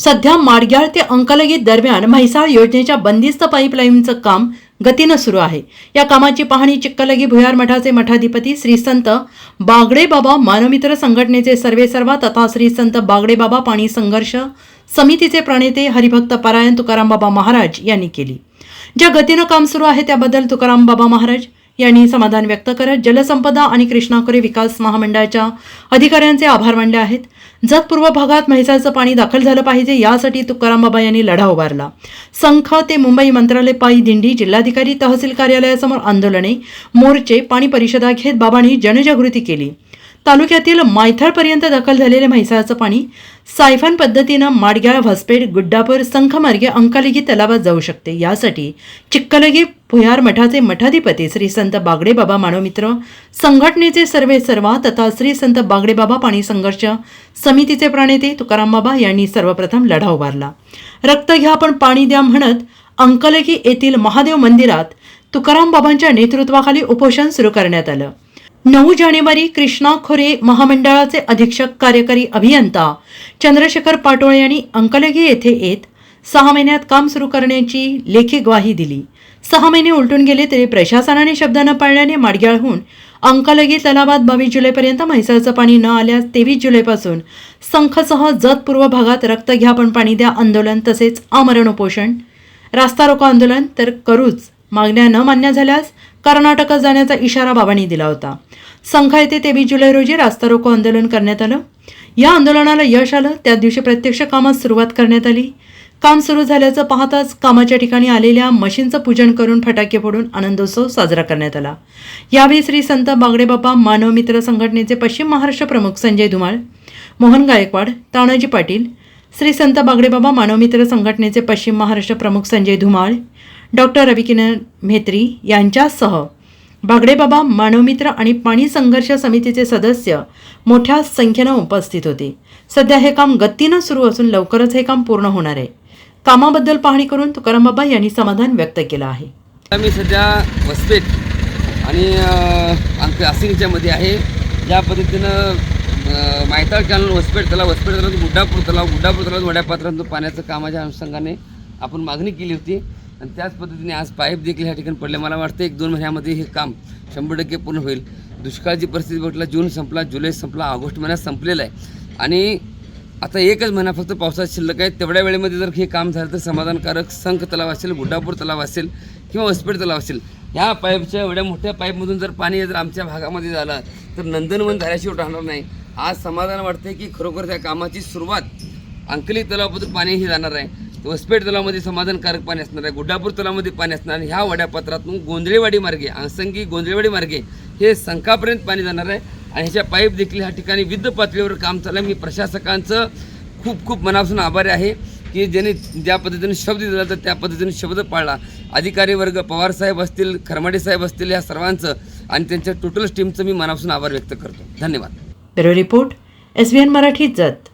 सध्या माडग्याळ ते अंकलगी दरम्यान म्हैसाळ योजनेच्या बंदिस्त पाईपलाईनचं काम गतीनं सुरू आहे. या कामाची पाहणी चिक्कलगी भुयार मठाचे मठाधिपती श्री संत बागडे बाबा मानवमित्र संघटनेचे सर्वेसर्वा तथा श्री संत बागडे बाबा पाणी संघर्ष समितीचे प्रणेते हरिभक्त पारायण तुकाराम बाबा महाराज यांनी केली. ज्या गतीनं काम सुरू आहे त्याबद्दल तुकाराम बाबा महाराज यांनी समाधान व्यक्त करत जलसंपदा आणि कृष्णाखोरे विकास महामंडळाच्या अधिकाऱ्यांचे आभार मानले आहेत. जत पूर्व भागात म्हैसाचं पाणी दाखल झालं पाहिजे यासाठी तुकाराम बाबा यांनी लढा उभारला. संख ते मुंबई मंत्रालय पायी दिंडी जिल्हाधिकारी तहसील कार्यालयासमोर आंदोलने मोर्चे पाणी परिषदा घेत बाबांनी जनजागृती केली. तालुक्यातील मायथळपर्यंत दाखल झालेले म्हैसाळाचं पाणी सायफन पद्धतीनं माडग्याळ व्हसपेठ गुड्डापूर संखमार्गे अंकालगी तलावात जाऊ शकते. यासाठी चिक्कलगी भुयार मठाचे मठाधिपती श्री संत बागडे बाबा मानवमित्र संघटनेचे सर्वे सर्वा तथा श्री संत बागडेबाबा पाणी संघर्ष समितीचे प्रणेते तुकारामबाबा यांनी सर्वप्रथम लढा उभारला. रक्त घ्या पण पाणी द्या म्हणत अंकलगी येथील महादेव मंदिरात तुकाराम बाबांच्या नेतृत्वाखाली उपोषण सुरू करण्यात आलं. नऊ जानेवारी कृष्णा खोरे महामंडळाचे अधीक्षक कार्यकारी अभियंता चंद्रशेखर पाटोळे यांनी अंकलगी येथे येत सहा महिन्यात काम सुरू करण्याची लेखी ग्वाही दिली. सहा महिने उलटून गेले तरी प्रशासनाने शब्द न पाळल्याने माडग्याळहून अंकलगी तलावात बावीस जुलैपर्यंत म्हैसाळचं पाणी न आल्यास तेवीस जुलैपासून संखसह जत पूर्व भागात रक्त घ्या पण पाणी द्या आंदोलन तसेच आमरण उपोषण रास्ता रोको आंदोलन तर करूच. मागण्या न मान्य झाल्यास कर्नाटकात जाण्याचा इशारा बाबांनी दिला होता. संखा येथे तेवीस जुलै रोजी रास्ता रोको आंदोलन करण्यात आलं. या आंदोलनाला यश आलं. त्या दिवशी प्रत्यक्ष कामात सुरुवात करण्यात आली. काम सुरू झाल्याचं पाहताच कामाच्या ठिकाणी आलेल्या मशीनचं पूजन करून फटाके फोडून आनंदोत्सव साजरा करण्यात आला. यावेळी श्री संत बागडेबाबा मानव मित्र संघटनेचे पश्चिम महाराष्ट्र प्रमुख संजय धुमाळ मोहन गायकवाड तानाजी पाटील श्री संत बागडेबाबा मानवमित्र संघटनेचे पश्चिम महाराष्ट्र प्रमुख संजय धुमाळ डॉक्टर रविकिरण म्हेत्री यांच्यासह बागडेबाबा मानवमित्र आणि पाणी संघर्ष समितीचे सदस्य मोठ्या संख्येनं उपस्थित होते. सध्या हे काम गतीनं सुरू असून लवकरच हे काम पूर्ण होणार आहे. कामाबद्दल पाहणी करून तुकाराम बाबा यांनी समाधान व्यक्त केलं आहे. मी सध्या वसपेठ आणि आसिंगच्या मध्ये आहे. ज्या पद्धतीनं मायताळ कॅनल वसपेठ तलाव वसपेट तलाव गुड्डापूर तलाव गुड्डापूर तलाव वड्या पाण्याचं कामाच्या अनुषंगाने आपण मागणी केली होती. आणि त्याच पद्धतीने आज पाईप देखील ह्या ठिकाणी पडले. मला वाटतं एक दोन महिन्यामध्ये हे काम शंभर टक्के पूर्ण होईल. दुष्काळची परिस्थिती बघितला जून संपला जुलै संपला ऑगस्ट महिन्यात संपलेला आहे. आणि आता एकच महिना फक्त पावसात शिल्लक आहे. तेवढ्या वेळेमध्ये जर हे काम झालं तर समाधानकारक संख तलाव असेल गुड्डापूर तलाव असेल किंवा वसपेड तलाव असेल ह्या पाईपच्या एवढ्या मोठ्या पाईपमधून जर पाणी जर आमच्या भागामध्ये झालं तर नंदनवन झाल्याशिवाय राहणार नाही. आज समाधान वाटतंय की खरोखर त्या कामाची सुरुवात अंकली तलावापासून पाणी हे जाणार आहे. वसपेठ तलावामध्ये समाधानकारक पाणी असणार आहे गुड्डापूर तलावामध्ये पाणी असणार ह्या वड्यापत्रातून गोंधळेवाडी मार्गे आसंगी गोंधळेवाडी मार्गे हे संकापर्यंत पाणी जाणार आहे. आणि ह्याच्या पाईप देखील ह्या ठिकाणी युद्ध पातळीवर काम चाललं आहे. मी प्रशासकांचं खूप खूप मनापासून आभारी आहे की ज्यांनी ज्या पद्धतीने शब्द दिला तर त्या पद्धतीने शब्द पाळला. अधिकारी वर्ग पवार साहेब असतील खरमाडे साहेब असतील या सर्वांचं आणि त्यांच्या टोटल टीमचं मी मनापासून आभार व्यक्त करतो. धन्यवाद. Bureau report S Marathi Jat.